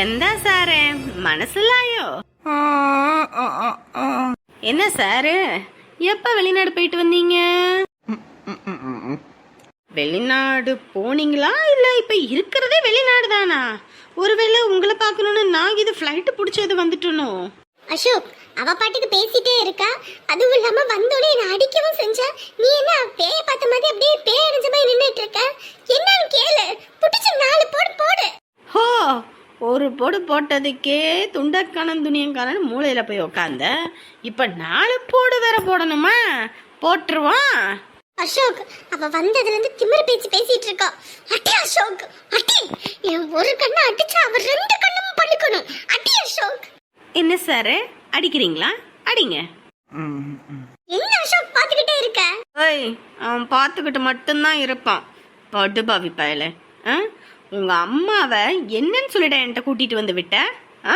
എന്താ സാറേ മനസ്സിലായോ என்ன சாரு எப்ப வெளிநாடு போயிட்டு வந்தீங்க வெளிநாடு போனீங்களா இல்ல இப்ப இருக்கிறதே வெளிநாடு தானா ஒருவேளை உங்களை பார்க்கணும்னு நான் இது ஃப்ளைட் பிடிச்சது வந்துட்டனோ அசோக் அவ பாட்டுக்கு பேசிட்டே இருக்கா அதுவும் இல்லாம வந்தோடனே என்ன அடிக்கவும் செஞ்சா நீ என்ன பேய பார்த்த மாதிரி அப்படியே பேய் அடைஞ்ச மாதிரி நின்னுட்டு இருக்க என்னன்னு கேளு புடிச்சு நாலு போடு போடு ஹோ ஒரு போடு போட்டதுக்கே துண்டக்கானன் துணியங்கானன் மூளையில போய் உக்காந்த. இப்ப நாலு போடு வேற போடணுமா? போட்டுருவான் அசோக் அவ வந்ததுல இருந்து திமிர் பேச்சு பேசிட்டு இருக்கா. அட்டி அசோக் அட்டி என் ஒரு கண்ணை அடிச்சா அவ ரெண்டு கண்ணும் பழுக்கணும். அட்டி அசோக். என்ன சாரு? அடிக்கிறீங்களா? அடிங்க. என்ன அசோக் பாத்துக்கிட்டே இருக்க? ஏய் அவன் பார்த்துக்கிட்டு மட்டும்தான் இருப்பான். படுபாவி பயல. ஆ? உங்க அம்மாவை என்னன்னு சொல்லிட என்கிட்ட கூட்டிட்டு வந்து விட்ட? ஆ?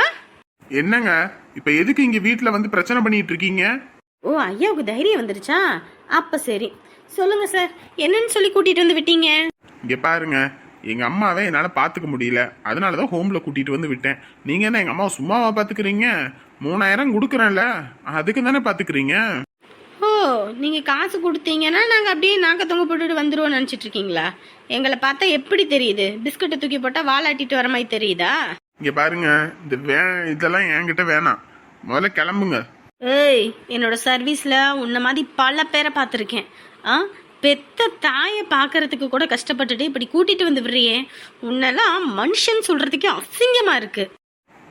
என்னங்க? இப்ப எதுக்கு இங்க வீட்ல வந்து பிரச்சனை பண்ணிட்டு இருக்கீங்க? ஓ ஐயாவுக்கு தைரியம் வந்துருச்சா? அப்ப சரி. சொல்லுங்க சார் என்னன்னு சொல்லி கூட்டிட்டு வந்து விட்டீங்க? இங்க பாருங்க எங்க அம்மாவை என்னால பாத்துக்க முடியல. அதனாலதான் ஹோம்ல கூட்டிட்டு வந்து விட்டேன். நீங்க என்ன எங்க அம்மாவை சும்மாவா பாத்துக்கிறீங்க? மூணாயிரம் கொடுக்குறேன்ல அதுக்கு தானே பாத்துக்கிறீங்க? ஓ நீங்க காசு கொடுத்தீங்கன்னா நாங்க அப்படியே நாக்க தொங்க போட்டுட்டு வந்துருவோம் நினைச்சிட்டு இருக்கீங்களா எங்களை பார்த்தா எப்படி தெரியுது? பிஸ்கட்டை தூக்கி போட்டா வாலாட்டிட்டு வர மாதிரி தெரியுதா? இங்க பாருங்க இந்த வே இதெல்லாம் என்கிட்ட வேணாம். முதல்ல கிளம்புங்க. ஏய் என்னோட சர்வீஸ்ல உன்ன மாதிரி பல பேரை பார்த்துருக்கேன். ஆ? பெத்த தாயை பார்க்கறதுக்கு கூட கஷ்டப்பட்டுட்டு இப்படி கூட்டிட்டு வந்து விடுறியே. உன்னெல்லாம் மனுஷன் சொல்றதுக்கே அசிங்கமா இருக்கு.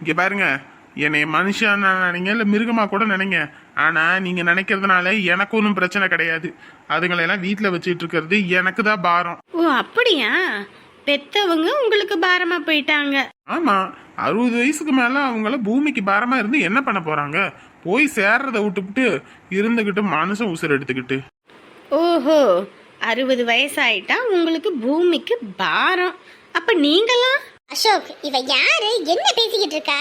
இங்க பாருங்க என்னை மனுஷன் நினைங்க இல்ல மிருகமா கூட நினைங்க. ஆனா நீங்க நினைக்கிறதுனால எனக்கு ஒன்றும் பிரச்சனை கிடையாது. அதுங்களை எல்லாம் வீட்டுல வச்சுட்டு இருக்கிறது எனக்கு தான் பாரம். ஓ அப்படியா? பெத்தவங்க உங்களுக்கு பாரமா போயிட்டாங்க. ஆமா அறுபது வயசுக்கு மேல அவங்கள பூமிக்கு பாரமா இருந்து என்ன பண்ண போறாங்க? போய் சேர்றத விட்டுவிட்டு இருந்துகிட்டு மனுஷன் உசுர் எடுத்துக்கிட்டு. ஓஹோ அறுபது வயசாயிட்டா உங்களுக்கு பூமிக்கு பாரம். அப்ப நீங்களாம் அசோக் இவ யாரு? என்ன பேசிக்கிட்டு இருக்கா?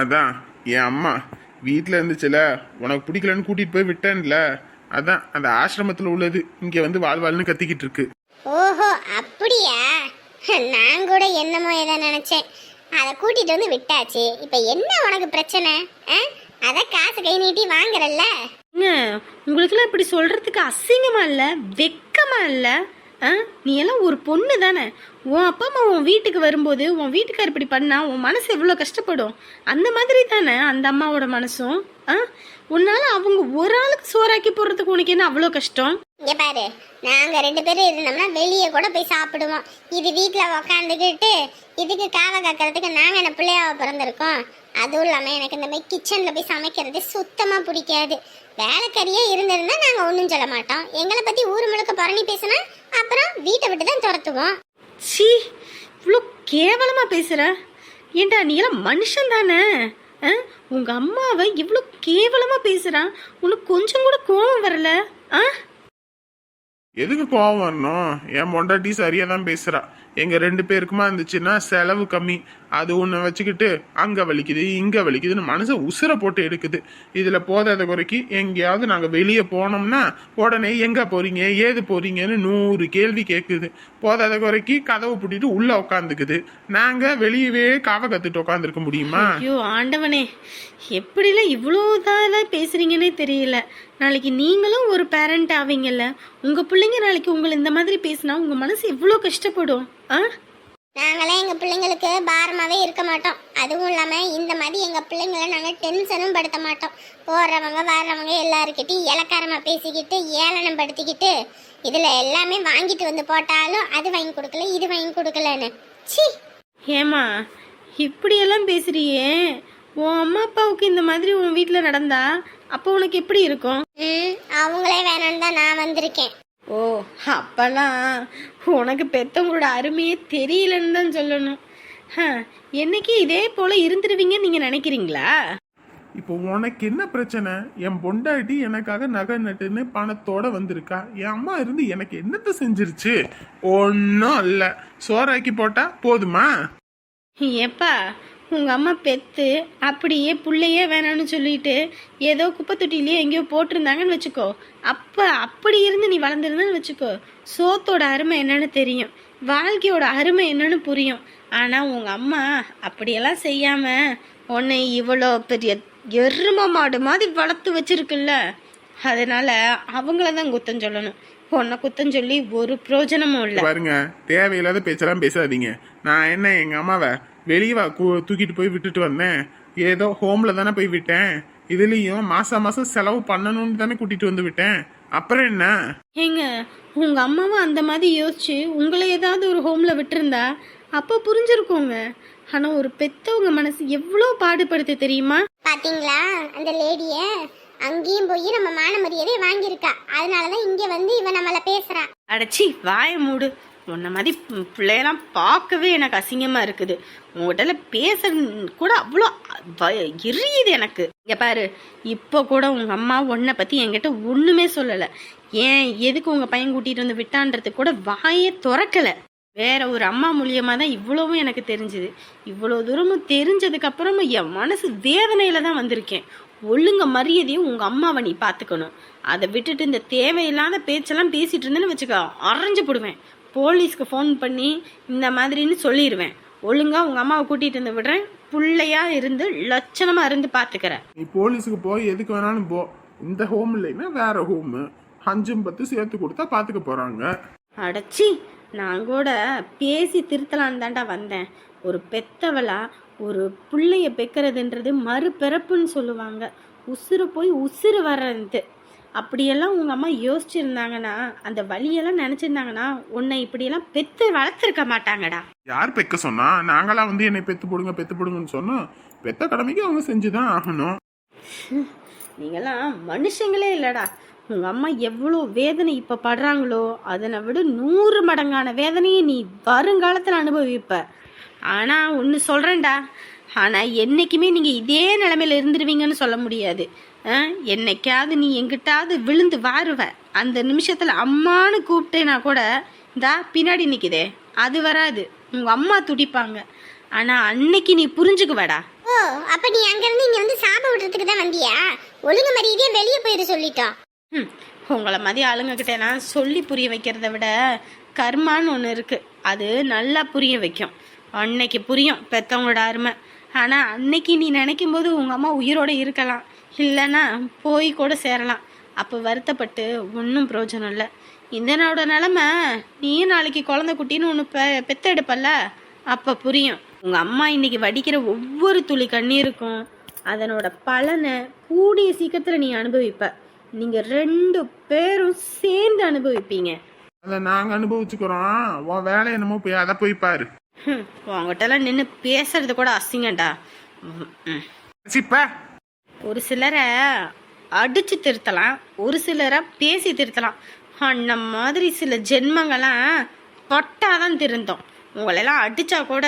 அதான் என் அம்மா. வீட்டில் இருந்துச்சுல உனக்கு பிடிக்கலன்னு கூட்டிட்டு போய் விட்டேன்ல அதான் அந்த ஆசிரமத்தில் உள்ளது. இங்க வந்து வாழ் வாழ்னு கத்திக்கிட்டு இருக்கு. ஓஹோ அப்படியா? நான் கூட என்னமோ ஏதோ நினைச்சேன். அதை கூட்டிட்டு வந்து விட்டாச்சு இப்ப என்ன உனக்கு பிரச்சனை? ஆ? அத காசு கை நீட்டி வாங்குறல்ல? ஏங்க, உங்களுக்கெல்லாம் இப்படி சொல்றதுக்கு அசிங்கமா இல்ல வெக்கமா இல்ல? ஆ? நீ எல்லாம் ஒரு பொண்ணு தானே. உன் அப்பா அம்மா உன் வீட்டுக்கு வரும்போது உன் வீட்டுக்கார் இப்படி பண்ணால் உன் மனசு எவ்வளோ கஷ்டப்படும்? அந்த மாதிரி தானே அந்த அம்மாவோட மனசும்? ஆ? உன்னால அவங்க ஒரு ஆளுக்கு சோறாக்கி போடுறதுக்கு உனக்கு என்ன அவ்வளோ கஷ்டம்? இங்கே பாரு நாங்கள் ரெண்டு பேரும் இருந்தோம்னா வெளியே கூட போய் சாப்பிடுவோம். இது வீட்டில் உக்காந்துக்கிட்டு இதுக்கு காவை காக்கிறதுக்கு நாங்கள் என்ன பிள்ளையாவை பிறந்திருக்கோம்? அதுவும் இல்லாமல் எனக்கு இந்த மாதிரி கிச்சனில் போய் சமைக்கிறது சுத்தமாக பிடிக்காது. வேலைக்கறியே இருந்திருந்தா நாங்க ஒண்ணும் சொல்ல மாட்டோம். எங்களை பத்தி ஊர் முழுக்க புரணி பேசினா அப்புறம் வீட்டை விட்டு தான் துரத்துவோம். சீ இவ்வளோ கேவலமா பேசுற. ஏண்டா நீ எல்லாம் மனுஷன் தானே? ஆ? உங்க அம்மாவை இவ்வளோ கேவலமா பேசுறான் உனக்கு கொஞ்சம் கூட கோபம் வரல. ஆ? எதுக்கு கோவம் வரணும்? என் பொண்டாட்டி சரியா தான் பேசுறா. எங்கள் ரெண்டு பேருக்குமா இருந்துச்சுன்னா செலவு கம்மி. அது ஒன்று வச்சுக்கிட்டு அங்கே வலிக்குது இங்கே வலிக்குதுன்னு மனசை உசுரை போட்டு எடுக்குது. இதில் போதாத குறைக்கு எங்கேயாவது நாங்கள் வெளியே போனோம்னா உடனே எங்கே போகிறீங்க ஏது போகிறீங்கன்னு நூறு கேள்வி கேட்குது போதாத குறைக்கு கதவை பூட்டிட்டு உள்ளே உட்காந்துக்குது நாங்கள் வெளியவே காவை கற்றுட்டு உட்காந்துருக்க முடியுமா? ஐயோ ஆண்டவனே எப்படிலாம் இவ்வளோ இதாக பேசுகிறீங்கன்னே தெரியல. நாளைக்கு நீங்களும் ஒரு பேரண்ட் ஆவீங்கல்ல. உங்க பிள்ளைங்க நாளைக்கு உங்களை இந்த மாதிரி பேசினா உங்க மனசு எவ்வளோ கஷ்டப்படும்? ஆ? நாங்களே எங்க பிள்ளைங்களுக்கு பாரமாவே இருக்க மாட்டோம். அதுவும் இல்லாம இந்த மாதிரி எங்க பிள்ளைங்களை நாங்க டென்ஷனும் படுத்த மாட்டோம். போறவங்க வர்றவங்க எல்லாருக்கிட்டையும் இலக்காரமா பேசிக்கிட்டு ஏளனம் படுத்திக்கிட்டு இதுல எல்லாமே வாங்கிட்டு வந்து போட்டாலும் அது வாங்கி கொடுக்கல இது வாங்கி கொடுக்கலன்னு. சி ஏமா இப்படியெல்லாம் பேசுறியே? உன் அம்மா அப்பாவுக்கு இந்த மாதிரி உன் வீட்டில் நடந்தா அப்போ உனக்கு எப்படி இருக்கும்? ம் அவங்களே வேணும்னு தான் நான் வந்திருக்கேன். ஓ அப்பெல்லாம் உனக்கு பெத்தவங்களோட அருமையே தெரியலன்னு தான் சொல்லணும். ஹ, என்னைக்கு இதே போல இருந்துருவீங்கன்னு நீங்க நினைக்கிறீங்களா? இப்போ உனக்கு என்ன பிரச்சனை? என் பொண்டாட்டி எனக்காக நகை நட்டுன்னு பணத்தோட வந்திருக்கா. என் அம்மா இருந்து எனக்கு என்னத்த செஞ்சிருச்சு? ஒன்றும் இல்லை. சோறாக்கி போட்டா போதுமா? ஏப்பா உங்கள் அம்மா பெத்து அப்படியே புள்ளையே வேணாம்னு சொல்லிட்டு ஏதோ குப்பை தொட்டிலேயே எங்கேயோ போட்டிருந்தாங்கன்னு வச்சுக்கோ. அப்போ அப்படி இருந்து நீ வளர்ந்துருந்தன்னு வச்சுக்கோ. சோத்தோட அருமை என்னன்னு தெரியும். வாழ்க்கையோட அருமை என்னன்னு புரியும். ஆனால் உங்கள் அம்மா அப்படியெல்லாம் செய்யாமல் உன்னை இவ்வளோ பெரிய எரும மாடு மாதிரி வளர்த்து வச்சிருக்குல்ல. அதனால அவங்கள தான் குத்தம் சொல்லணும். பொண்ணை குத்தம் சொல்லி ஒரு பிரயோஜனமும் இல்லை. பாருங்க தேவையில்லாத பேச்செல்லாம் பேசாதீங்க. நான் என்ன எங்க அம்மாவை வெளியே வா கூ- தூக்கிட்டு போய் விட்டுட்டு வந்தேன். ஏதோ ஹோம்ல தானே போய் விட்டேன். இதுலயும் மாசம் மாசம் செலவு பண்ணணும்னு தானே கூட்டிட்டு வந்து விட்டேன். அப்புறம் என்ன? ஏங்க உங்க அம்மாவும் அந்த மாதிரி யோசிச்சு உங்களை ஏதாவது ஒரு ஹோம்ல விட்டுருந்தா அப்போ புரிஞ்சிருக்கோங்க. ஆனா ஒரு பெத்தவங்க மனசு எவ்வளோ பாடுபடுத்து தெரியுமா? பாத்தீங்களா? அந்த லேடிய அங்கேயும் போய் நம்ம மான மரியாதையை வாங்கியிருக்கா. அதனாலதான் இங்க வந்து இவன் நம்மள பேசுறா. அடைச்சி வாய மூடு. உன்ன மாதிரி பிள்ளையெல்லாம் பார்க்கவே எனக்கு அசிங்கமாக இருக்குது. உங்கள்கிட்ட பேசுறது கூட அவ்வளோ வ- எரியுது எனக்கு. இங்கே பாரு இப்போ கூட உங்கள் அம்மா உன்னை பற்றி என்கிட்ட ஒன்றுமே சொல்லலை. ஏன் எதுக்கு உங்கள் பையன் கூட்டிகிட்டு வந்து விட்டான்றது கூட வாயே திறக்கலை. வேற ஒரு அம்மா மூலியமாக தான் இவ்வளவும் எனக்கு தெரிஞ்சுது. இவ்வளோ தூரமும் தெரிஞ்சதுக்கப்புறமும் என் மனசு வேதனையில் தான் வந்திருக்கேன். ஒழுங்க மரியாதையும் உங்கள் அம்மாவை நீ பார்த்துக்கணும் அதை விட்டுட்டு இந்த தேவையில்லாத பேச்செல்லாம் பேசிட்டு இருந்தேன்னு வச்சுக்கோ அரைஞ்சு போடுவேன். போலீஸ்க்கு ஃபோன் பண்ணி இந்த மாதிரின்னு சொல்லிடுவேன் ஒழுங்கா உங்க அம்மாவை கூட்டிட்டு வந்து விடுறேன். புள்ளையா இருந்து லட்சணமா இருந்து பாத்துக்கிறேன். நீ போலீஸுக்கு போய் எதுக்கு வேணாலும் போ. இந்த ஹோம் இல்லைன்னா வேற ஹோம் அஞ்சும் பத்து சேர்த்து கொடுத்தா பாத்துக்க போறாங்க. அடச்சி நான் கூட பேசி திருத்தலான்னு தாண்டா வந்தேன். ஒரு பெத்தவளா ஒரு புள்ளைய பெக்கிறதுன்றது மறுபிறப்புன்னு சொல்லுவாங்க. உசுறு போய் உசுறு வர்றது அப்படியெல்லாம் உங்கள் அம்மா யோசிச்சிருந்தாங்கன்னா அந்த வழியெல்லாம் நினச்சிருந்தாங்கன்னா உன்னை இப்படியெல்லாம் பெத்து வளர்த்துருக்க மாட்டாங்கடா. யார் பெக்க சொன்னா? நாங்களாம் வந்து என்னை பெத்து போடுங்க பெத்து போடுங்கன்னு சொன்னோம் பெத்த கடமைக்கு அவங்க செஞ்சுதான் ஆகணும். நீங்களாம் மனுஷங்களே இல்லடா. உங்க அம்மா எவ்வளோ வேதனை இப்ப படுறாங்களோ அதனை விட நூறு மடங்கான வேதனையை நீ வருங்காலத்துல அனுபவிப்ப. ஆனா ஒன்று சொல்றேன்டா. ஆனா என்னைக்குமே நீங்க இதே நிலைமையில இருந்துருவீங்கன்னு சொல்ல முடியாது. என்னைக்காவது நீ எங்கிட்டாவது விழுந்து வாருவ. அந்த நிமிஷத்துல அம்மான்னு கூப்பிட்டேனா கூட இந்தா பின்னாடி நிக்குதே. அது வராது. உங்க அம்மா துடிப்பாங்க. ஆனா அன்னைக்கு நீ புரிஞ்சுக்குவடா. ஓ அப்ப நீ அங்க இருந்து இங்க வந்து சாப விடுறதுக்கு தான் வந்தியா? ஒழுங்கு மரியாதையா வெளியே போயிரு சொல்லிட்டோம். ம், உங்களை மாதிரி ஆளுங்கக்கிட்ட நான் சொல்லி புரிய வைக்கிறத விட கர்மான்னு ஒன்று இருக்குது அது நல்லா புரிய வைக்கும். அன்னைக்கு புரியும் பெத்தவங்களோட அருமை. ஆனால் அன்னைக்கு நீ நினைக்கும் போது உங்கள் அம்மா உயிரோடு இருக்கலாம். இல்லைன்னா போய் கூட சேரலாம். அப்போ வருத்தப்பட்டு ஒன்றும் பிரயோஜனம் இல்லை. இந்த நாளோட நிலமை நீயும் நாளைக்கு குழந்தை குட்டின்னு ஒன்று பெ பெத்தெடுப்பல்ல? அப்போ புரியும். உங்கள் அம்மா இன்னைக்கு வடிக்கிற ஒவ்வொரு துளி கண்ணீருக்கும் அதனோட பலனை கூடிய சீக்கிரத்தில் நீ அனுபவிப்ப. நீங்கள் ரெண்டு பேரும் சேர்ந்து அனுபவிப்பீங்க. அதை நாங்க அனுபவிச்சுக்கிறோம். உன் வேலை என்னமோ போய் அதை போய் பாரு. உங்ககிட்டலாம் நின்று பேசுறது கூட ம். சிப்ப ஒரு சிலரை அடிச்சு திருத்தலாம் ஒரு சிலரை பேசி திருத்தலாம். அந்த மாதிரி சில ஜென்மங்கள்லாம் பட்டாதான் திருந்தோம். உங்களெல்லாம் அடிச்சா கூட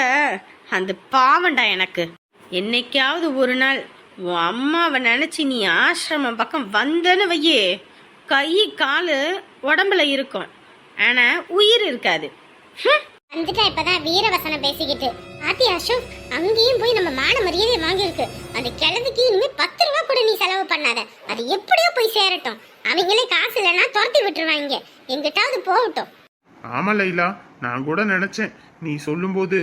அந்த பாவண்டா எனக்கு. என்னைக்காவது ஒரு நாள் உன் அம்மாவை நினைச்சு நீ ஆசிரமம் பக்கம் வந்தேன்னு வையே கை காலு உடம்புல இருக்கும். ஆனா உயிர் இருக்காது. வந்துட்டா இப்பதான் வீரவசனம் பேசிக்கிட்டு. பாத்தி அசோக்? அங்கேயும் போய் நம்ம மான மரியாதையை வாங்கியிருக்கு. அந்த கிழவிக்கு இனிமே பத்து ரூபா கூட நீ செலவு பண்ணாத. அது எப்படியோ போய் சேரட்டும். அவங்களே காசு இல்லைன்னா துரத்தி விட்டுருவாங்க. எங்கிட்டாவது போகட்டும். ஆமா லைலா நான் கூட நினைச்சேன். நீ சொல்லும்போது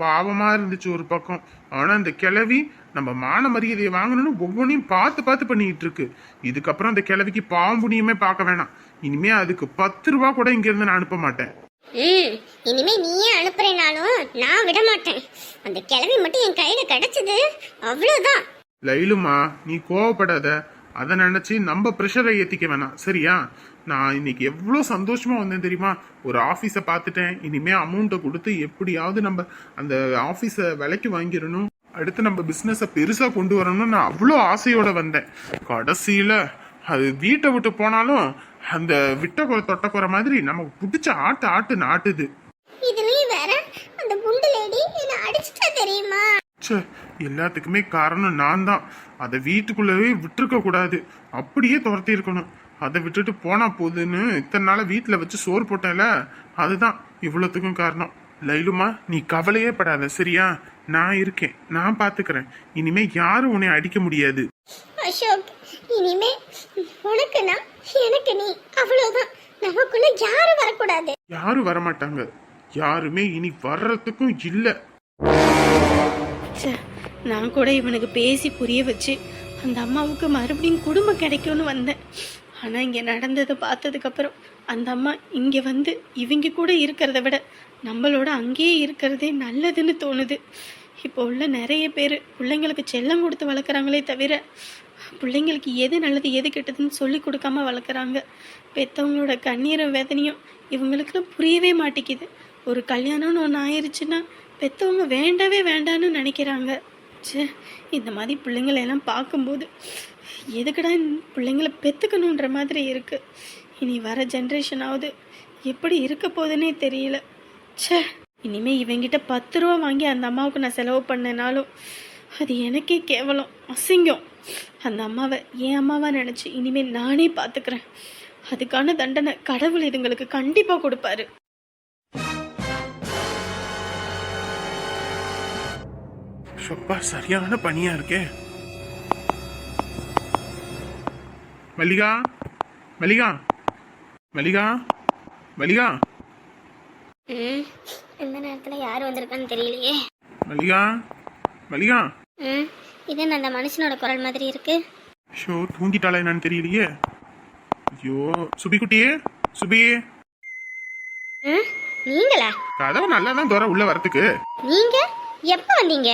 பாவமா இருந்துச்சு ஒரு பக்கம். ஆனா அந்த கிழவி நம்ம மான மரியாதையை வாங்கணும்னு ஒவ்வொன்றையும் பார்த்து பார்த்து பண்ணிக்கிட்டு இருக்கு இதுக்கப்புறம் அந்த கிழவிக்கு பாவம் புண்ணியமே பார்க்க வேணாம். இனிமே அதுக்கு பத்து ரூபா கூட இங்கிருந்து நான் அனுப்ப மாட்டேன். ம் இனிமே நீயே அனுப்புறேனாலும் நான். விட மாட்டேன் அந்த கிழவி மட்டும் என் கையில கிடைச்சது. அவ்வளவுதான். லைலுமா நீ கோவப்படாத. அதை நினைச்சு நம்ம ப்ரெஷரை ஏத்திக்க வேணாம். சரியா? நான் இன்னைக்கு எவ்வளோ சந்தோஷமா வந்தேன் தெரியுமா? ஒரு ஆஃபீஸை பார்த்துட்டேன். இனிமே அமௌண்ட்டை கொடுத்து எப்படியாவது நம்ம அந்த ஆஃபீஸை விலைக்கு வாங்கிடணும். அடுத்து நம்ம பிஸ்னஸை பெருசாக கொண்டு வரணும்னு நான் அவ்வளோ ஆசையோட வந்தேன். கடைசியில் அது வீட்டை விட்டு போனாலும் அந்த விட்ட குறை தொட்ட குறை மாதிரி நமக்கு பிடிச்ச ஆட்டு ஆட்டு நாட்டுது. இதுலயும் வேற? அந்த குண்டு லேடி என்ன அடிச்சுட்டா தெரியுமா? ச்சே எல்லாத்துக்குமே காரணம் நான் தான். அதை வீட்டுக்குள்ளவே விட்டுருக்க கூடாது. அப்படியே துரத்தி இருக்கணும் அதை விட்டுட்டு போனா போதுன்னு இத்தனை நாள வீட்டில் வச்சு சோறு போட்டேன்ல அதுதான் இவ்வளோத்துக்கும் காரணம். லைலுமா நீ கவலையே படாத. சரியா? நான் இருக்கேன். நான் பாத்துக்கிறேன். இனிமே யாரும் உன்னை அடிக்க முடியாது. அசோக் இனிமே உனக்கு நான் எனக்கு நீ அவ்வளவுதான். நமக்குள்ள யாரும் வரக்கூடாது. யாரும் வரமாட்டாங்க. யாருமே இனி வர்றதுக்கும் இல்ல. ச்சே நான் கூட இவனுக்கு பேசி புரிய வச்சு அந்த அம்மாவுக்கு மறுபடியும் குடும்பம் கிடைக்கும்னு வந்தேன். ஆனால் இங்கே நடந்ததை பார்த்ததுக்கப்புறம் அந்த அம்மா இங்கே வந்து இவங்க கூட இருக்கிறத விட நம்மளோட அங்கேயே இருக்கிறதே நல்லதுன்னு தோணுது. இப்போ உள்ள நிறைய பேர் பிள்ளைங்களுக்கு செல்லம் கொடுத்து வளர்க்குறாங்களே தவிர பிள்ளைங்களுக்கு எது நல்லது எது கெட்டதுன்னு சொல்லி கொடுக்காம வளர்க்குறாங்க. பெற்றவங்களோட கண்ணீரும் வேதனையும் இவங்களுக்குலாம் புரியவே மாட்டேங்குது. ஒரு கல்யாணம்னு ஒன்று ஆயிடுச்சுன்னா பெற்றவங்க வேண்டவே வேண்டான்னு நினைக்கிறாங்க. ச்சே இந்த மாதிரி பிள்ளைங்களை எல்லாம் பார்க்கும்போது எதுக்குடா பிள்ளைங்களை பெற்றுக்கணுன்ற மாதிரி இருக்குது இனி வர ஜென்ரேஷனாவது எப்படி இருக்க போகுதுன்னே தெரியல. ச்சே இனிமே இவங்கிட்ட பத்து ரூபா வாங்கி அந்த அம்மாவுக்கு நான் செலவு பண்ணனாலும் அது எனக்கே கேவலம் அசிங்கம். அந்த அம்மாவை என் அம்மாவா நினச்சி இனிமேல் நானே பார்த்துக்கிறேன் அதுக்கான தண்டனை கடவுள் இதுங்களுக்கு கண்டிப்பாக கொடுப்பாரு. சொப்பா சரியான பனியா இருக்கே. மல்லிகா மல்லிகா. மல்லிகா? மல்லிகா? ம் இந்த நேரத்தில் யார் வந்திருக்கான்னு தெரியலையே. மல்லிகா? மல்லிகா? ம் இது என்ன அந்த மனுஷனோட குரல் மாதிரி இருக்கு? ஷோ தூங்கிட்டாளா என்னன்னு தெரியலையே. ஐயோ சுபி குட்டியே சுபி. ம் நீங்களா? கதவு நல்லா தான் தோற உள்ள வரத்துக்கு. நீங்க? எப்போ வந்தீங்க?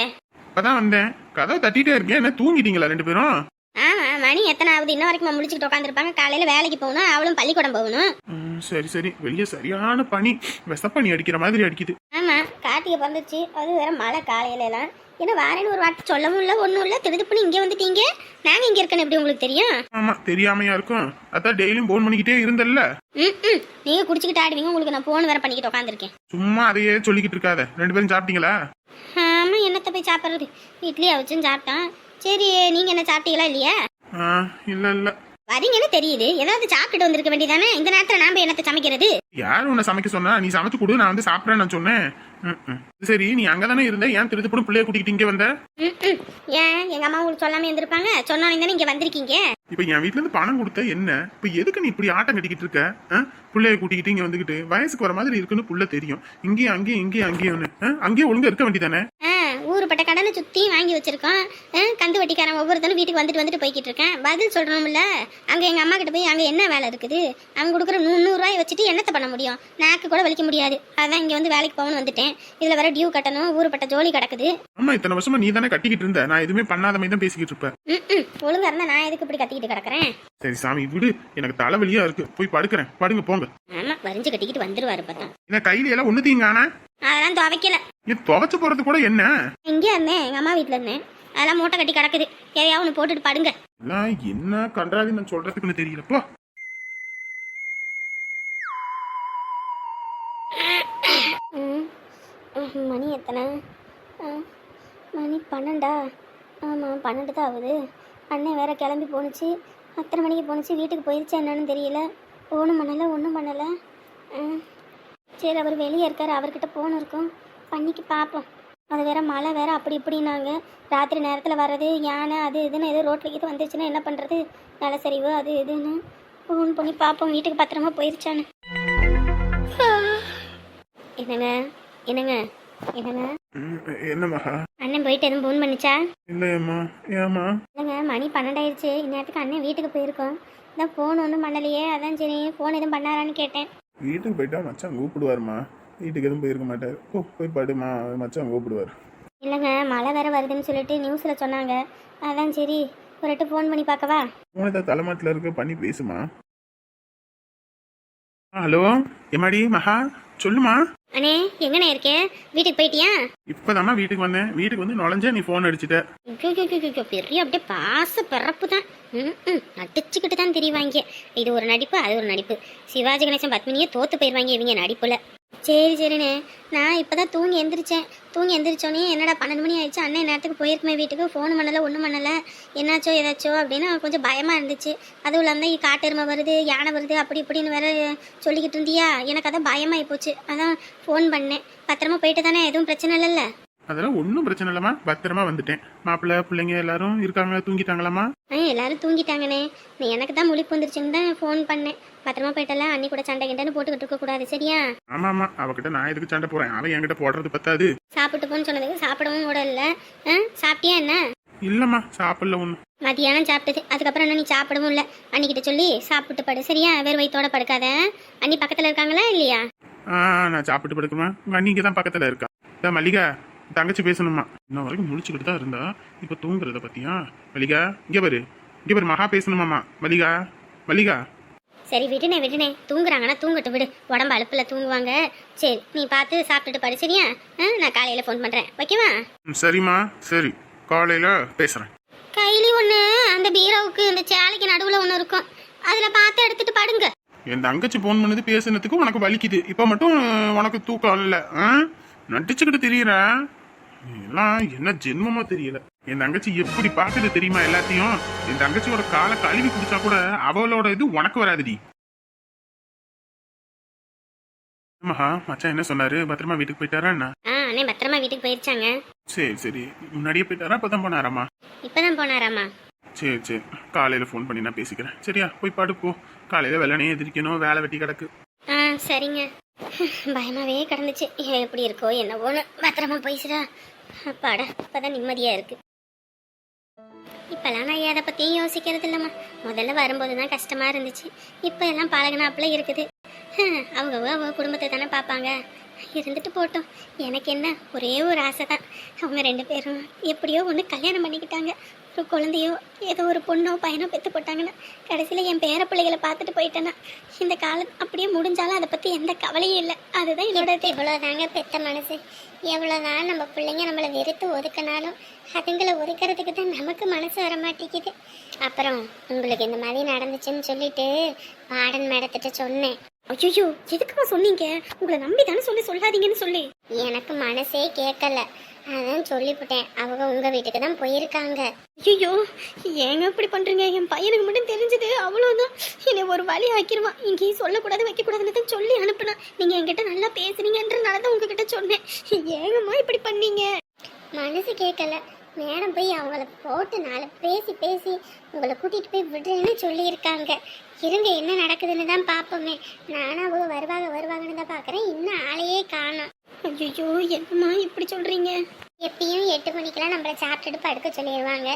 இப்பதான் வந்தேன். கதவை தட்டிட்டே இருக்கேன். என்ன தூங்கிட்டீங்களா ரெண்டு பேரும்? ஆமா மணி எத்தனை ஆகுது? இன்ன வரைக்கும் முடிச்சுக்கிட்டு உட்காந்துருப்பாங்க காலையில வேலைக்கு போகணும் அவளும் பள்ளிக்கூடம் போகணும். சரி சரி. வெளியே சரியான பனி. விசப்பனி அடிக்கிற மாதிரி அடிக்குது. ஆமா கார்த்திகை பிறந்துச்சு அது வேற மழை காலையில எல்லாம் என்ன வாரேன்னு ஒரு வார்த்தை சொல்லவும் இல்லை ஒன்றும் இல்லை. திடுதுப்புன்னு இங்கே வந்துட்டீங்க. நாங்கள் இங்கே இருக்கேன்னு எப்படி உங்களுக்கு தெரியும்? ஆமா தெரியாமையா இருக்கும். அதான் டெய்லியும் போன் பண்ணிக்கிட்டே இருந்தல்ல. ம் ம். நீங்கள் குடிச்சிக்கிட்டு ஆடுவீங்க. உங்களுக்கு நான் ஃபோன் வேற பண்ணிக்கிட்டு உட்காந்துருக்கேன் சும்மா அதையே சொல்லிக்கிட்டு இருக்காத. ரெண்டு பேரும் சாப்பிட்டீங்களா? ஆமாம் என்னத்தை போய் சாப்பிட்றது? இட்லி அவிச்சும் சாப்பிட்டான். சரி நீங்கள் என்ன சாப்பிட்டீங்களா இல்லையா? இல்ல இல்ல. வரீங்கன்னு தெரியுது. ஏதாவது சாப்பிட்டுட்டு வந்திருக்க வேண்டியதானே இந்த நேரத்தில் போய் என்னத்தை சமைக்கிறது? யார் உன்னை சமைக்க சொன்னா நீ சமைச்சு கொடு நான் வந்து சாப்பிட்றேன்னு நான் சொன்னேன். சரி நீ அங்கதானே இருந்த? ஏன் திருத்து பிள்ளைய கூட்டிக்கிட்டு இங்க வந்த? ஏன்? எங்கள் அம்மா உங்களுக்கு சொல்லாமல் இருந்திருப்பாங்க? சொன்னோன்னே தானே இங்கே வந்திருக்கீங்க? இப்ப என் வீட்ல இருந்து பணம் கொடுத்த என்ன? இப்ப எதுக்கு நீ இப்படி ஆட்டம் கட்டிக்கிட்டு இருக்க? புள்ளைய கூட்டிக்கிட்டு இங்க வந்துகிட்டு வயசுக்கு வர மாதிரி இருக்குன்னு புள்ள தெரியும். இங்கேயும் அங்கேயும் இங்கேயும் அங்கேயும் அங்கேயே ஒழுங்கா இருக்க வேண்டியதானே ஊருப்பட்ட கடனை சுற்றி வாங்கி வச்சிருக்கோம். கந்து வட்டிக்காரன் ஒவ்வொருத்தரும் வீட்டுக்கு வந்துட்டு வந்துட்டு போய்கிட்டு இருக்கேன். பதில் சொல்கிறோம்ல அங்கே எங்கள் அம்மா கிட்ட போய் அங்கே என்ன வேலை இருக்குது? அவங்க கொடுக்குற நூறுரூவாய் வச்சுட்டு என்னத்தை பண்ண முடியும்? நாக்கு கூட வலிக்க முடியாது. அதான் இங்கே வந்து வேலைக்கு போகணும்னு வந்துட்டேன். இதில் வேற டியூ கட்டணும். ஊருப்பட்ட ஜோலி கிடக்குது. ஆமா இத்தனை வருஷமா நீ தானே கட்டிக்கிட்டு இருந்த? நான் எதுவுமே பண்ணாத மாதிரி தான் பேசிக்கிட்டு இருப்பேன். ம் ம் ஒழுங்கா இருந்தால் நான் எதுக்கு இப்படி கத்திக்கிட்டு கிடக்குறேன்? சரி சாமி விடு. எனக்கு தலைவலியா இருக்கு. போய் படுக்கிறேன். படுங்க போங்க. ஆமாம் வரிஞ்சு கட்டிக்கிட்டு வந்துருவாரு பார்த்தா. என்ன கையில எல்லாம் ஒண்ணு தீங்கானா அதெல்லாம் துவைக்கல. நீ துவைச்சு போறது கூட என்ன? இங்கே இருந்தேன் எங்கள் அம்மா வீட்டில் இருந்தேன். அதெல்லாம் மூட்டை கட்டி கிடக்குது. எதையாவது ஒன்று போட்டுட்டு படுங்க. எல்லாம் என்ன கன்றாவி நான் சொல்றதுக்குன்னு தெரியலப்பா மணி எத்தனை? மணி பன்னெண்டா? ஆமாம் பன்னெண்டு தான் ஆகுது. அண்ணன் வேற கிளம்பி போணுச்சு. அத்தனை மணிக்கு போணுச்சு. வீட்டுக்கு போயிருச்சு என்னன்னு தெரியல. ஒன்றும் பண்ணலை ஒன்றும் பண்ணலை. சரி அவர் வெளியே இருக்கார் அவர்கிட்ட ஃபோன் இருக்கும். பண்ணிக்கு பார்ப்போம் அது வேற மழை வேற அப்படி இப்படின்னாங்க. ராத்திரி நேரத்தில் வர்றது யானை அது இதுன்னு எது ரோட்டில் இது வந்துச்சுன்னா என்ன பண்ணுறது நிலச்சரிவு அது இதுன்னு ஃபோன் பண்ணி பார்ப்போம் வீட்டுக்கு பத்திரமா போயிருச்சான்னு. என்னங்க? என்னங்க? என்னங்க? அண்ணன் போயிட்டு எதுவும் ஃபோன் பண்ணிச்சா? இல்லையம்மா. ஏம்மா? இல்லைங்க மணி பன்னெண்டாயிருச்சு. இந்நேரத்துக்கு அண்ணன் வீட்டுக்கு போயிருக்கோம். இதான் ஃபோன் ஒன்றும் பண்ணலையே. அதான் சரி ஃபோன் எதுவும் பண்ணாரான்னு கேட்டேன். வீட்டுக்கு போயிட்டா மச்சான் கூப்பிடுவாருமா வீட்டுக்கு எதுவும் போயிருக்க மாட்டார். ஓ போய் படுமா மச்சான் கூப்பிடுவார். இல்லைங்க மழை வேற வருதுன்னு சொல்லிட்டு நியூஸில் சொன்னாங்க. அதான் சரி ஒரு எட்டு ஃபோன் பண்ணி பார்க்கவா? உனக்கு தலைமாட்டில் இருக்க பண்ணி பேசுமா. ஹலோ எம்மாடி மகா சொல்லுமா. அண்ணே எங்கண்ணே இருக்கே? வீட்டுக்கு போயிட்டியா? இப்போதாம்மா வீட்டுக்கு வந்தேன். வீட்டுக்கு வந்து நுழைஞ்சா நீ ஃபோன் அடிச்சிட்ட. ஐயோ, பெரிய அப்படியே பாச பிறப்பு தான். நடிச்சுக்கிட்டு தான் தெரிவாங்க. இது ஒரு நடிப்பு அது ஒரு நடிப்பு. சிவாஜி கணேசன் பத்மினியே தோத்து போயிடுவாங்க இவங்க நடிப்புல. சரி சரிண்ணே. நான் இப்போ தான் தூங்கி எந்திரிச்சேன். தூங்கி எந்திரிச்சோன்னே என்னடா பன்னெண்டு மணி ஆயிடுச்சு? அண்ணன் நேரத்துக்கு போயிருக்குமே வீட்டுக்கு. ஃபோன் பண்ணலை ஒன்றும் பண்ணலை. என்னாச்சோ ஏதாச்சோ அப்படின்னு கொஞ்சம் பயமாக இருந்துச்சு. அதுவும் இல்லாமல் காட்டெருமை வருது யானை வருது அப்படி இப்படின்னு வேற சொல்லிக்கிட்டு இருந்தியா? எனக்கு அதான் பயமாகி போச்சு. அதான் ஃபோன் பண்ணேன். பத்திரமா போயிட்டு தானே? எதுவும் பிரச்சனை இல்லைல்ல? அதெல்லாம் ஒன்றும் பிரச்சனை இல்லைம்மா. பத்திரமா வந்துட்டேன். மாப்பிள்ளை பிள்ளைங்க எல்லாரும் இருக்காங்க தூங்கிட்டாங்களாம்மா? ஆ எல்லாரும் தூங்கிட்டாங்கண்ணே. நீ எனக்கு தான் முழிப்பு வந்துருச்சுன்னு தான் ஃபோன் பண்ணேன். பத்திரமா போயிட்டல அண்ணி கூட சண்டை கிண்டன்னு போட்டுக்கிட்டு இருக்க கூடாது சரியா? ஆமா ஆமா அவகிட்ட நான் எதுக்கு சண்டை போறேன்? அவன் என்கிட்ட போடுறது பத்தாது. சாப்பிட்டு போன்னு சொன்னதுக்கு சாப்பிடவும் கூட இல்லை. ஆ சாப்பிட்டியா என்ன? இல்லம்மா சாப்பிடல ஒன்றும் மதியானம் சாப்பிட்டது. அதுக்கப்புறம் என்ன நீ சாப்பிடவும் இல்லை. அன்னிக்கிட்ட சொல்லி சாப்பிட்டு படு சரியா? வேறு வயித்தோட படுக்காத. அண்ணி பக்கத்தில் இருக்காங்களா இல்லையா? ஆ நான் சாப்பிட்டு படுக்குமா இங்கே தான் பக்கத்தில் இருக்கா. இதா மல்லிகா. தங்கச்சி பேசணுமா? இன்ன வரைக்கும் முடிச்சுக்கிட்டு தான் இருந்தா. இப்போ தூங்குறத பத்தியா? மல்லிகா இங்கே பாரு. இங்கே பாரு மகா பேசணுமாமா. மல்லிகா மல்லிகா. சரி விடுனே விடுனே. தூங்குறாங்கன்னா தூங்கட்டு விடு. உடம்பு அழுப்பில் தூங்குவாங்க. சரி நீ பார்த்து சாப்பிட்டுட்டு படு சரியா? நான் காலையில் ஃபோன் பண்ணுறேன் ஓகேவா? சரிம்மா. சரி காலையில் பேசுகிறேன் கைலி ஒன்று அந்த பீரோவுக்கு இந்த சேலைக்கு நடுவில் ஒன்று இருக்கும். அதில் பார்த்து எடுத்துட்டு படுங்க. என் தங்கச்சி ஃபோன் பண்ணது பேசுனதுக்கு உனக்கு வலிக்குது. இப்போ மட்டும் உனக்கு தூக்கம் இல்லை. நடிச்சுக்கிட்டு தெரியற? எல்லாம் என்ன ஜென்மமா தெரியல. என் தங்கச்சி எப்படி பாக்குது தெரியுமா எல்லாத்தையும்? என் தங்கச்சியோட காலை கழுவி குடிச்சா கூட அவளோட இது உனக்கு வராதுடி. மகா மச்சான் என்ன சொன்னாரு? பத்திரமா வீட்டுக்கு போயிட்டாரா என்ன? அண்ணே பத்திரமா வீட்டுக்கு போயிருச்சாங்க. சரி சரி. முன்னாடியே போயிட்டாரா? இப்பதான் போனாராமா இப்பதான் போனாராமா சரி சரி. காலையில ஃபோன் பண்ணி நான் பேசிக்கிறேன். சரியா? போய் படுப்போ. காலையில வெள்ளனே எதிர்க்கணும் வேலை வெட்டி கிடக்கு. சரிங்க. பயமாவே கிடந்துச்சு. எப்படி இருக்கோ என்னவோன்னு. பத்திரமா போயிசுடா அப்பாடா இப்போதான் நிம்மதியா இருக்கு. இப்பெல்லாம் நான் எதை பத்தியும் யோசிக்கிறது இல்லம்மா முதல்ல வரும்போது தான் கஷ்டமா இருந்துச்சு. இப்போ எல்லாம் பழகினாப்புல இருக்குது. அவங்க அவங்க குடும்பத்தை தானே பார்ப்பாங்க. இருந்துட்டு போட்டோம். எனக்கு என்ன ஒரே ஒரு ஆசை தான் அவங்க ரெண்டு பேரும் எப்படியோ ஒன்று கல்யாணம் பண்ணிக்கிட்டாங்க. ஒரு குழந்தையோ ஏதோ ஒரு பொண்ணோ பையனோ பெற்று போட்டாங்கன்னா கடைசியில் என் பேர பிள்ளைகளை பார்த்துட்டு போயிட்டேன்னா இந்த காலம் அப்படியே முடிஞ்சாலும் அதை பற்றி எந்த கவலையும் இல்லை. அதுதான் என்னோட இவ்வளோதாங்க பெத்த மனசு. எவ்வளோதான் நம்ம பிள்ளைங்க நம்மளை வெறுத்து ஒதுக்கினாலும் அதுங்களை ஒதுக்கிறதுக்கு தான் நமக்கு மனசு வர மாட்டேங்குது அப்புறம் உங்களுக்கு இந்த மாதிரி நடந்துச்சுன்னு சொல்லிட்டு வார்டன் மேடத்திட்ட சொன்னேன். ஐயோ எதுக்குமா சொன்னீங்க? உங்களை நம்பி தானே சொல்லி சொல்லாதீங்கன்னு சொல்லி. எனக்கு மனசே கேட்கல. அதான் சொல்லிவிட்டேன் அவங்க உங்க வீட்டுக்கு தான் போயிருக்காங்க. ஐயோ ஏங்க இப்படி பண்றீங்க? என் பையனுக்கு மட்டும் தெரிஞ்சது அவ்வளவுதான். என்னை ஒரு வழி ஆக்கிடுவான் இங்கேயும் சொல்லக்கூடாது வைக்கக்கூடாதுன்னு தான் சொல்லி அனுப்புனா. நீங்க என்கிட்ட நல்லா பேசுனீங்கன்றனால தான் உங்ககிட்ட சொன்னேன். ஏங்கம்மா இப்படி பண்ணீங்க? மனசு கேட்கல. மேடம் போய் அவங்கள போட்டு நாலு பேசி பேசி உங்களை கூட்டிட்டு போய் விடுறேன்னு சொல்லியிருக்காங்க. இருங்க என்ன நடக்குதுன்னு தான் பார்ப்போமே. நானும் அவங்க வருவாங்க வருவாங்கன்னு தான் பார்க்குறேன். இன்னும் ஆளையே காணோம். ஐயோ என்னம்மா இப்படி சொல்றீங்க? எப்பயும் எட்டு மணிக்கெல்லாம் நம்மள சாப்பிட்டுட்டு படுக்க சொல்லிடுவாங்க.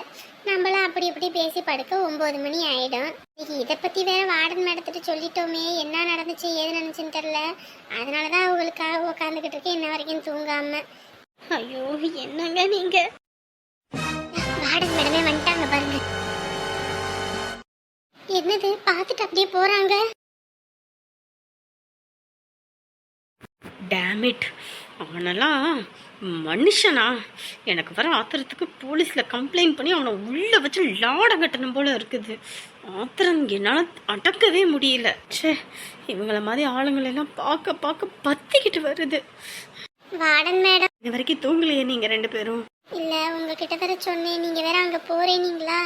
நம்மளும் அப்படி இப்படி பேசி படுக்க ஒம்பது மணி ஆயிடும். இன்னைக்கு இதை பற்றி வேற வார்டன் நடத்திட்டு சொல்லிட்டோமே. என்ன நடந்துச்சு ஏது நடந்துச்சுன்னு தெரில அதனால தான் அவங்களுக்காக உட்காந்துக்கிட்டு இருக்கேன் இன்ன வரைக்கும் தூங்காம. ஐயோ என்னங்க நீங்க? வார்டன் மேடமே வந்துட்டாங்க பாருங்க. என்னது? பார்த்துட்டு அப்படியே போறாங்க. டேமிட் அவனெல்லாம் மனுஷனா? எனக்கு வர ஆத்திரத்துக்கு போலீஸில் கம்ப்ளைண்ட் பண்ணி அவனை உள்ளே வச்சு லாடம் கட்டணும் போல இருக்குது. ஆத்திரம் என்னால் அடக்கவே முடியல. ச்சே இவங்கள மாதிரி ஆளுங்களெல்லாம் பார்க்க பார்க்க பத்திக்கிட்டு வருது. Warden madam. இது வரைக்கும் தூங்கலையே நீங்கள் ரெண்டு பேரும்? இல்ல உங்ககிட்ட வேற சொன்னேன். நீங்க வேற அங்க போறேனீங்களா?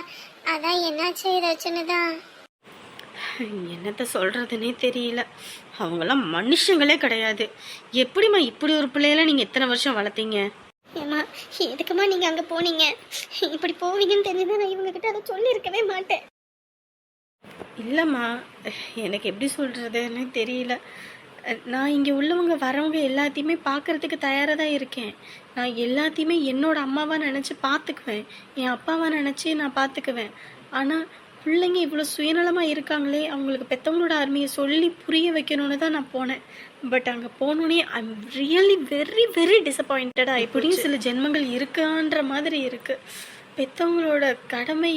அதான் என்னாச்சு? ஏதாச்சுன்னு தான் என்னத்த சொல்கிறதுனே தெரியல. அவங்கெல்லாம் மனுஷங்களே கிடையாது. எப்படிம்மா இப்படி ஒரு பிள்ளையெல்லாம் நீங்கள் எத்தனை வருஷம் வளர்த்தீங்க? ஏமா எதுக்குமா நீங்க அங்க போனீங்க? இப்படி போவீங்கன்னு தெரிஞ்சது நான் இவங்க கிட்ட அதை சொல்லியிருக்கவே மாட்டேன். இல்லைம்மா எனக்கு எப்படி சொல்கிறதுன்னு தெரியல. நான் இங்கே உள்ளவங்க வரவங்க எல்லாத்தையுமே பார்க்கறதுக்கு தயாராக தான் இருக்கேன். நான் எல்லாத்தையுமே என்னோட அம்மாவாக நினச்சி பார்த்துக்குவேன். என் அப்பாவாக நினச்சி நான் பார்த்துக்குவேன். ஆனால் பிள்ளைங்க இவ்வளோ சுயநலமாக இருக்காங்களே அவங்களுக்கு பெற்றவங்களோட அருமையை சொல்லி புரிய வைக்கணும்னு தான் நான் போனேன். பட் அங்கே போனோடனே ஐம் ரியலி வெரி வெரி டிசப்பாயிண்டடாக இப்படியும் சில ஜென்மங்கள் இருக்கான்ற மாதிரி இருக்குது பெற்றவங்களோட கடமை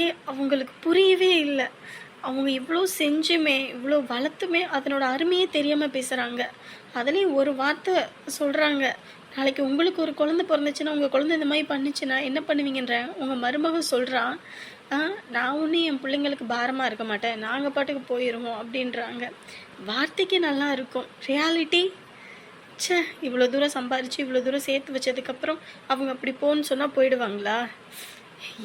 ஏ அவங்களுக்கு புரியவே இல்லை. அவங்க இவ்வளோ செஞ்சுமே இவ்வளோ வளர்த்துமே அதனோட அருமையே தெரியாமல் பேசுகிறாங்க அதுலேயும் ஒரு வார்த்தை சொல்கிறாங்க நாளைக்கு உங்களுக்கு ஒரு குழந்த பிறந்துச்சுன்னா உங்கள் குழந்தை இந்த மாதிரி பண்ணுச்சுன்னா என்ன பண்ணுவீங்கன்ற உங்கள் மருமகன் சொல்கிறான் ஆ நான் ஒன்றும் என் பிள்ளைங்களுக்கு பாரமாக இருக்க மாட்டேன். நாங்கள் பாட்டுக்கு போயிடுவோம் அப்படின்றாங்க. வார்த்தைக்கு நல்லா இருக்கும். ரியாலிட்டி ச்சே இவ்வளோ தூரம் சம்பாரித்து இவ்வளோ தூரம் சேர்த்து வச்சதுக்கப்புறம் அவங்க அப்படி போன்னு சொன்னால் போயிடுவாங்களா?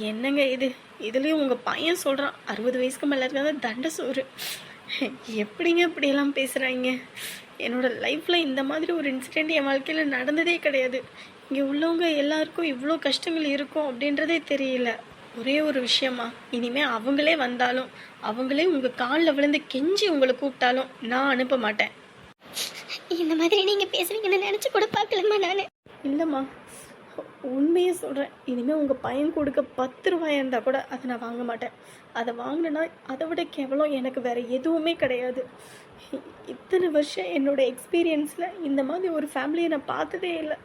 என்னங்க இது? இதுலேயும் உங்கள் பையன் சொல்கிறான் அறுபது வயசுக்கு மேலே இருக்காத தண்டை சோறு. எப்படிங்க இப்படியெல்லாம் பேசுகிறாங்க என்னோட லைஃப்பில் இந்த மாதிரி ஒரு இன்சிடெண்ட் என் வாழ்க்கையில் நடந்ததே கிடையாது. இங்கே உள்ளவங்க எல்லாருக்கும் இவ்வளோ கஷ்டங்கள் இருக்கும் அப்படின்றதே தெரியல. ஒரே ஒரு விஷயமா இனிமே அவங்களே வந்தாலும் அவங்களே உங்கள் காலில் விழுந்து கெஞ்சி உங்களை கூப்பிட்டாலும் நான் அனுப்ப மாட்டேன். இந்த மாதிரி நீங்க பேசுவீங்கன்னு நினைச்சு கூட பார்க்கலம்மா நானு. இல்லைம்மா. உண்மையை சொல்கிறேன் இனிமேல் உங்கள் பையன் கொடுக்க பத்து ரூபாய் இருந்தால் கூட அதை நான் வாங்க மாட்டேன். அதை வாங்கினேன்னா அதை விட கேவலம் எனக்கு வேறு எதுவுமே கிடையாது. இத்தனை வருஷம் என்னோட எக்ஸ்பீரியன்ஸில் இந்த மாதிரி ஒரு ஃபேமிலியை நான் பார்த்ததே இல்லை.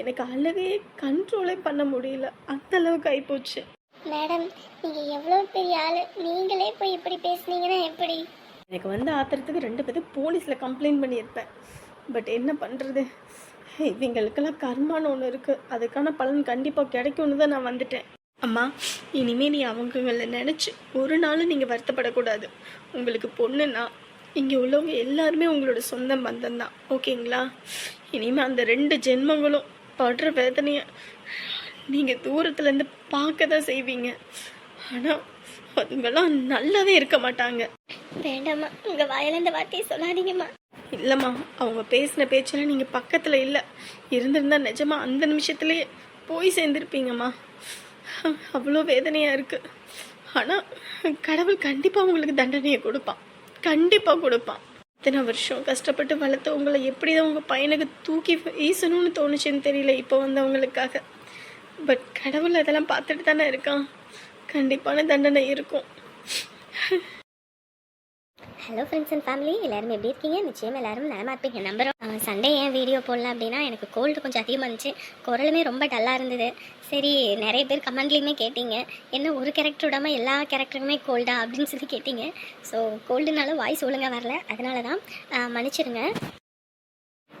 எனக்கு அழவே கண்ட்ரோலே பண்ண முடியல. அந்த அளவுக்கு ஆகிப்போச்சு மேடம் நீங்க எவ்வளவு பெரிய ஆளு? நீங்களே போய் இப்படி பேசுனீங்கன்னா எப்படி? எனக்கு வந்து ஆத்திரத்துக்கு ரெண்டு பேரும் போலீஸில் கம்ப்ளைண்ட் பண்ணியிருப்பேன். பட் என்ன பண்ணுறது இவங்களுக்கெல்லாம் கர்மான்னு ஒன்று இருக்குது அதுக்கான பலன் கண்டிப்பாக கிடைக்கும்னு தான் நான் வந்துட்டேன். அம்மா இனிமேல் நீ அவங்களை நினச்சி ஒரு நாளும் நீங்கள் வருத்தப்படக்கூடாது. உங்களுக்கு பொண்ணுன்னா இங்கே உள்ளவங்க எல்லாருமே உங்களோட சொந்த பந்தம் தான் ஓகேங்களா? இனிமேல் அந்த ரெண்டு ஜென்மங்களும் படுற வேதனையை நீங்கள் தூரத்துலேருந்து பார்க்க தான் செய்வீங்க. ஆனால் அதுங்கெல்லாம் நல்லாவே இருக்க மாட்டாங்க. வேண்டாம்மா உங்கள் வாயில வார்த்தையை சொல்லாதீங்கம்மா. இல்லைம்மா அவங்க பேசின பேச்செல்லாம் நீங்கள் பக்கத்தில் இல்லை. இருந்திருந்தால் நிஜமாக அந்த நிமிஷத்துலேயே போய் சேர்ந்துருப்பீங்கம்மா. அவ்வளோ வேதனையாக இருக்குது ஆனால் கடவுள் கண்டிப்பாக உங்களுக்கு தண்டனையை கொடுப்பான். கண்டிப்பாக கொடுப்பான். இத்தனை வருஷம் கஷ்டப்பட்டு வளர்த்து உங்களை எப்படி தான் உங்கள் பையனுக்கு தூக்கி வீசணும்னு தோணுச்சுன்னு தெரியல இப்போ வந்தவங்களுக்காக. பட் கடவுள் அதெல்லாம் பார்த்துட்டு தானே இருக்கான். கண்டிப்பான தண்டனை இருக்கும். ஹலோ ஃப்ரெண்ட்ஸ் அண்ட் ஃபேமிலி எல்லாரும் எப்படி இருக்கீங்க? நிச்சயம் எல்லாரும் நலமா இருப்பீங்க. நம்புறோம். சண்டே ஏன் வீடியோ போடல அப்படின்னா எனக்கு கோல்டு கொஞ்சம் அதிகமாக இருந்துச்சு. குரலுமே ரொம்ப டல்லாக இருந்தது. சரி நிறைய பேர் கமெண்ட்லேயுமே கேட்டீங்க. என்ன ஒரு கேரக்டர் விடாமல் எல்லா கேரக்டருக்குமே கோல்டா அப்படின்னு சொல்லி கேட்டீங்க. ஸோ கோல்டுனால வாய்ஸ் ஒழுங்காக வரல. அதனால தான் மன்னிச்சிருங்க மன்னிச்சிடுங்க.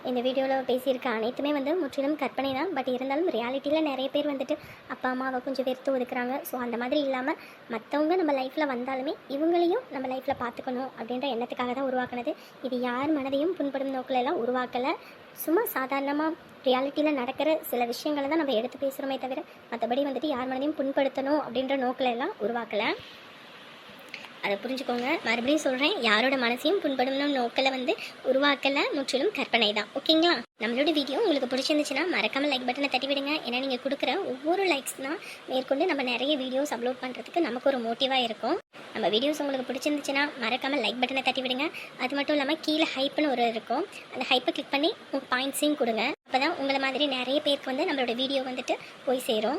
இந்த வீடியோவில் பேசியிருக்க அனைத்துமே வந்து முற்றிலும் கற்பனை தான். பட் இருந்தாலும் ரியாலிட்டியில் நிறைய பேர் வந்துட்டு அப்பா அம்மாவை கொஞ்சம் வெறுத்து ஒதுக்குறாங்க. ஸோ அந்த மாதிரி இல்லாமல் மற்றவங்க நம்ம லைஃப்பில் வந்தாலுமே இவங்களையும் நம்ம லைஃப்பில் பார்த்துக்கணும் அப்படின்ற எண்ணத்துக்காக தான் உருவாக்குனது. இது யார் மனதையும் புண்படும் நோக்கில் எல்லாம் உருவாக்கலை. சும்மா சாதாரணமாக ரியாலிட்டியில் நடக்கிற சில விஷயங்களை தான் நம்ம எடுத்து பேசுகிறோமே தவிர மற்றபடி வந்துட்டு யார் மனதையும் புண்படுத்தணும் அப்படின்ற நோக்கில் எல்லாம் உருவாக்கலை. அதை புரிஞ்சுக்கோங்க. மறுபடியும் சொல்கிறேன் யாரோட மனசையும் புண்படணும் நோக்கில் வந்து உருவாக்கலை முற்றிலும் கற்பனை தான் ஓகேங்களா? நம்மளோட வீடியோ உங்களுக்கு பிடிச்சிருந்துச்சுன்னா மறக்காமல் லைக் பட்டனை தட்டி விடுங்க. ஏன்னா நீங்கள் கொடுக்குற ஒவ்வொரு லைக்ஸ் தான் மேற்கொண்டு நம்ம நிறைய வீடியோஸ் அப்லோட் பண்ணுறதுக்கு நமக்கு ஒரு மோட்டிவாக இருக்கும். நம்ம வீடியோஸ் உங்களுக்கு பிடிச்சிருந்துச்சுன்னா மறக்காமல் லைக் பட்டனை தட்டி விடுங்க. அது மட்டும் இல்லாமல் கீழே ஹைப்னு ஒரு இருக்கும். அந்த ஹைப்பை கிளிக் பண்ணி உங்கள் பாயிண்ட்ஸையும் கொடுங்க. அப்போ தான் உங்களை மாதிரி நிறைய பேருக்கு வந்து நம்மளோட வீடியோ வந்துட்டு போய் சேரும்.